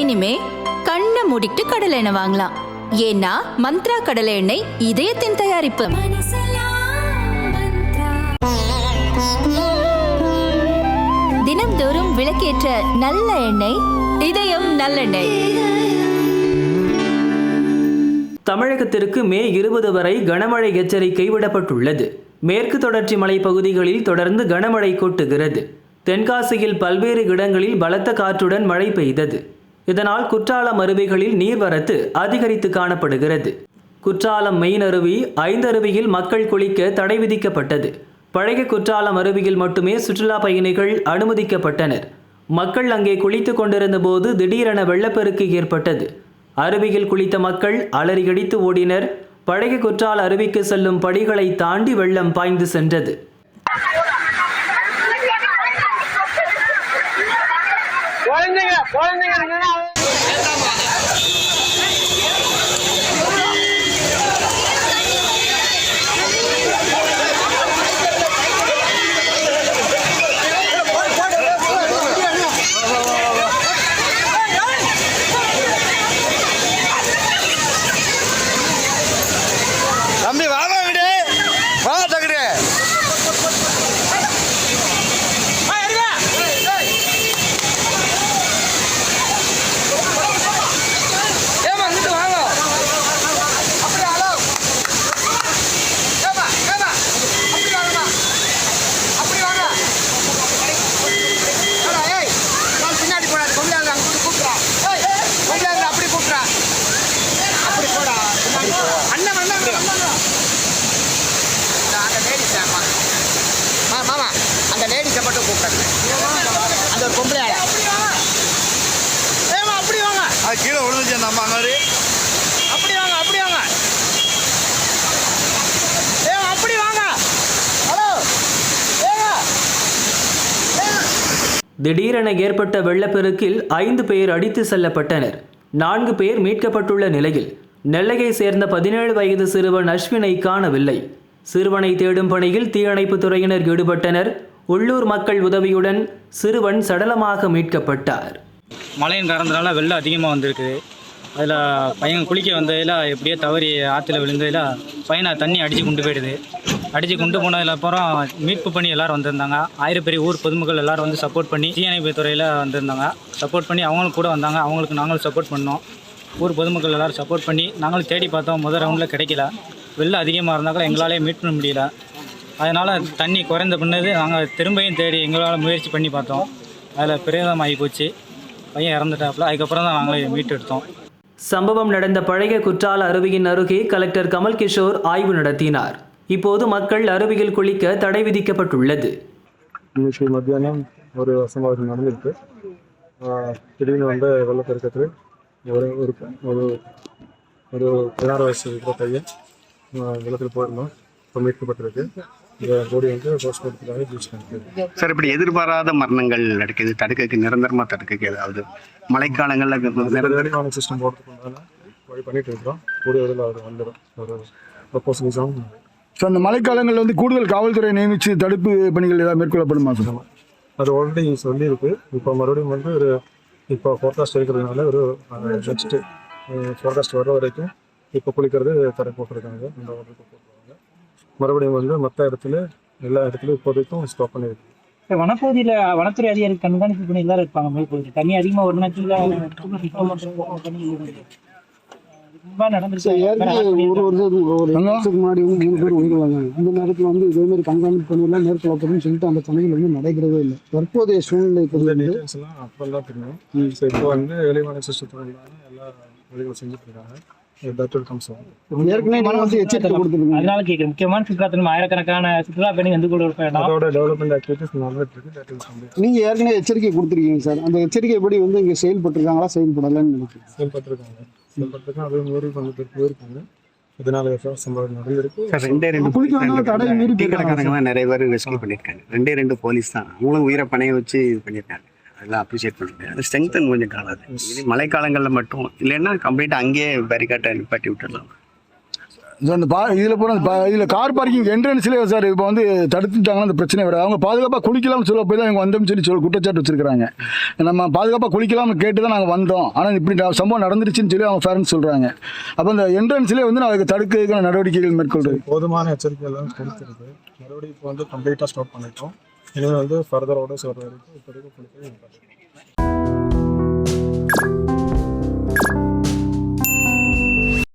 இனிமே கண்ணை மூடிட்டு கடலை எண்ணெய் வாங்கலாம். ஏன்னா மந்த்ரா கடலை எண்ணெய் இதயத்தின் தயாரிப்பு. தினம்தோறும் விளக்கேற்ற நல்ல எண்ணெய் இதயம் நல்லெண்ணெய். தமிழகத்திற்கு மே இருபது வரை கனமழை எச்சரிக்கை விடப்பட்டுள்ளது. மேற்கு தொடர்ச்சி மலை பகுதிகளில் தொடர்ந்து கனமழை கொட்டுகிறது. தென்காசியில் பல்வேறு இடங்களில் பலத்த காற்றுடன் மழை பெய்தது. இதனால் குற்றாலம் அருவிகளில் நீர்வரத்து அதிகரித்து காணப்படுகிறது. குற்றாலம் மெயின் அருவி ஐந்தருவியில் மக்கள் குளிக்க தடை விதிக்கப்பட்டது. பழைய குற்றாலம் அருவியில் மட்டுமே சுற்றுலா பயணிகள் அனுமதிக்கப்பட்டனர். மக்கள் அங்கே குளித்து கொண்டிருந்த போது திடீரென வெள்ளப்பெருக்கு ஏற்பட்டது. அருவியில் குளித்த மக்கள் அலறியடித்து ஓடினர். பழைய குற்றால அருவிக்கு செல்லும் படிகளை தாண்டி வெள்ளம் பாய்ந்து சென்றது. குழந்தைங்க குழந்தைங்க இருக்குன்னா தம்பி வாமா விடு வா தகுடு ஏமா இங்கிட்டு வாங்க அப்படியே ஹலோ ஏமா ஏமா அப்படி வாங்கம்மா அப்படி வாங்க ஏடா, ஏய் நான் பின்னாடி போடாது கொண்டாங்க அங்க கூட்டு கூப்பிட்றா ஏய் கொண்டாங்க அப்படி கூப்பிட்றா அப்படி போடா பின்னாடி போ. அண்ணன் வந்தாங்க வந்தாங்க இந்த அந்த லேடிஸ் அம்மா ஆ மாமா அந்த லேடிஸை மட்டும் கூப்பிடுங்க அந்த ஒரு பொம்பளை ஆளை ஏமா அப்படி வாங்க அது கீழே விழுந்துச்சு அந்த அம்மா மாதிரி அப்படி வாங்க அப்படி வாங்க. ஏங்க அப்படி வாங்க. ஹலோ ஏங்க திடீரென ஏற்பட்ட வெள்ளப்பெருக்கில் ஐந்து பேர் அடித்து செல்லப்பட்டனர். நான்கு பேர் மீட்கப்பட்டுள்ள நிலையில் நெல்லையை சேர்ந்த பதினேழு வயது சிறுவன் அஸ்வினை காணவில்லை. சிறுவனை தேடும் பணியில் தீயணைப்புத் துறையினர் ஈடுபட்டனர். உள்ளூர் மக்கள் உதவியுடன் சிறுவன் சடலமாக மீட்கப்பட்டார். மழையின் காரணத்தினால வெள்ளம் அதிகமாக வந்திருக்குது. அதில் பையன் குளிக்க வந்ததில் எப்படியோ தவறி ஆற்றுல விழுந்ததில் பையனை தண்ணி அடித்து கொண்டு போயிடுது. அடித்து கொண்டு போனதில் அப்புறம் மீட்பு பண்ணி எல்லோரும் வந்திருந்தாங்க. ஆயிரம் பேர் ஊர் பொதுமக்கள் எல்லோரும் வந்து சப்போர்ட் பண்ணி தீயணைப்பு துறையில் வந்திருந்தாங்க. சப்போர்ட் பண்ணி அவங்களும் கூட வந்தாங்க. அவங்களுக்கு நாங்களும் சப்போர்ட் பண்ணோம். ஊர் பொதுமக்கள் எல்லோரும் சப்போர்ட் பண்ணி நாங்களும் தேடி பார்த்தோம். முதல் ரவுண்டில் கிடைக்கல. வெள்ளம் அதிகமாக இருந்தாலும் எங்களாலே மீட் பண்ண முடியல. அதனால் தண்ணி குறைந்த பின்னது நாங்கள் திரும்பியும் தேடி எங்களால் முயற்சி பண்ணி பார்த்தோம். அதில் பிரேதம் ஆகி போச்சு. பையன் இறந்துட்டாப்புல அதுக்கப்புறம் தான் நாங்களே மீட்டு எடுத்தோம். சம்பவம் நடந்த பழைய குற்றால அருவியின் அருகே கலெக்டர் கமல் கிஷோர் ஆய்வு நடத்தினார். இப்போது மக்கள் அருவியில் குளிக்க தடை விதிக்கப்பட்டுள்ளது. இன்னைக்கு மத்தியானம் ஒரு சம்பவம் நடந்திருக்கு. திடீர்னு வந்து வெள்ளப்பெருக்கத்தில் ஒரு ஒரு ஒரு ஒரு பதினாறு வயசு இருக்கிற பையன் வெள்ளத்தில் போயிருந்தோம் இப்போ மீட்கப்பட்டிருக்கு. போடி வந்து போஸ்ட்மார்ட்டத்துக்காக யூஸ் பண்ணிருக்கு சார் இப்படி எதிர்பாராத மரணங்கள் நடக்குது தடுக்கக்கு நிரந்தரமா தடுக்கக்கு ஏதாவது மழைக்காலங்களில் சிஸ்டம் போடுறதுக்கு உண்டான வழி பண்ணிட்டு இருக்கிறோம். கூடிய விரைவில் அது வந்துடும் ஒரு ப்ரப்போசல்ஸும் ஸோ அந்த மழைக்காலங்களில் வந்து கூடுதல் காவல்துறை நியமித்து தடுப்பு பணிகள் ஏதாவது மேற்கொள்ளப்படுமா சார்? அது ஆல்ரெடி சொல்லியிருக்கு. இப்போ மறுபடியும் வந்து ஒரு இப்போ ஃபோர்காஸ்ட் இருக்கிறதுனால ஒரு நெக்ஸ்ட்டு ஃபோர்காஸ்ட் வர்ற வரைக்கும் இப்போ குளிக்கிறது தடை போட்டிருக்காங்க. இந்த மறுபடியும் வந்து மற்ற இடத்துல எல்லா இடத்துலையும் இப்போதைக்கும் ஸ்டாப் பண்ணியிருக்கு வனப்பகுதியில வனத்துறை அதிகாரி கண்காணிப்பு பண்ணி எல்லாரும் இருப்பாங்க மேற்பகுதி தண்ணி அதிகமா ஒரு இந்த நேரத்தில் வந்து இதே மாதிரி கண்காணிப்பு பணியெல்லாம் மேற்கொள்ளப்படும் சொல்லிட்டு அந்த பணிகள் வந்து நடைபெறவே இல்லை. தற்போதைய எல்லாம் அப்புறம் தான் தெரியும் இப்போ வந்து வெளிமான சிஸ்டத்தில் எல்லா வேலைகளும் செஞ்சுட்டு இருக்காங்க. எச்சரிக்கை அதனால கேட்குறேன் முக்கியமான சுற்றுலா தலம் ஆயிரக்கணக்கான சுற்றுலா வந்து கூட கம் நீங்க ஏற்கனவே எச்சரிக்கை கொடுத்துருக்கீங்க சார். அந்த எச்சரிக்கைப்படி வந்து இங்க செயல்பட்டிருக்காங்களா செயல்படலன்னு நினைக்கிறேன். செயல்பட்டிருக்காங்க செயல்பட்டிருக்காங்க கொஞ்சம் பேர் போயிருக்காங்க. இதனால சம்பவம் நடந்திருக்கு. ரெண்டே ரெண்டு குளிக்க நிறைய பேர் ரெஸ்கியூ பண்ணியிருக்காங்க. ரெண்டே ரெண்டு போலீஸ் தான். அவங்களும் உயிரை பணைய வச்சு இது பண்ணியிருக்காங்க. அதெல்லாம் அப்ரிஷியேட் பண்ணிருக்கேன் அது ஸ்ட்ரென்தன் கொஞ்சம் காணாது. இது மழைக்காலங்களில் மட்டும் இல்லைன்னா கம்ப்ளீட்டாக அங்கேயே பேரிகாட்டை நிப்பாட்டி விட்டுடலாம். அந்த பா இதில் போன இதில் கார் பார்க்கிங் என்ட்ரன்ஸ்லேயே சார் இப்போ வந்து தடுத்துட்டாங்கன்னா அந்த பிரச்சனை வராது. அவங்க பாதுகாப்பாக குளிக்கலாம்னு சொல்ல போய் தான் இவங்க வந்தோம்னு சொல்லி சொல்லி குற்றச்சாட்டு வச்சிருக்காங்க நம்ம பாதுகாப்பாக குளிக்கலாம்னு கேட்டு தான் நாங்கள் வந்தோம். ஆனால் இப்படி சம்பவம் நடந்துருச்சுன்னு சொல்லி அவங்க பேரண்ட்ஸ் சொல்கிறாங்க அப்போ அந்த என்ட்ரன்ஸ்லேயே வந்து நாங்கள் தடுக்கிறதுக்கான நடவடிக்கைகள் மேற்கொள்றது. போதுமான எச்சரிக்கை எல்லாம் கொடுத்துருக்கு மறுபடியும் இப்போ வந்து கம்ப்ளீட்டாக ஸ்டாப் பண்ணிட்டோம். இனிமேல் வந்து ஃபர்தர் ஆர்டர்ஸ் வர வரைக்கும் இப்போதைக்கு குளிக்க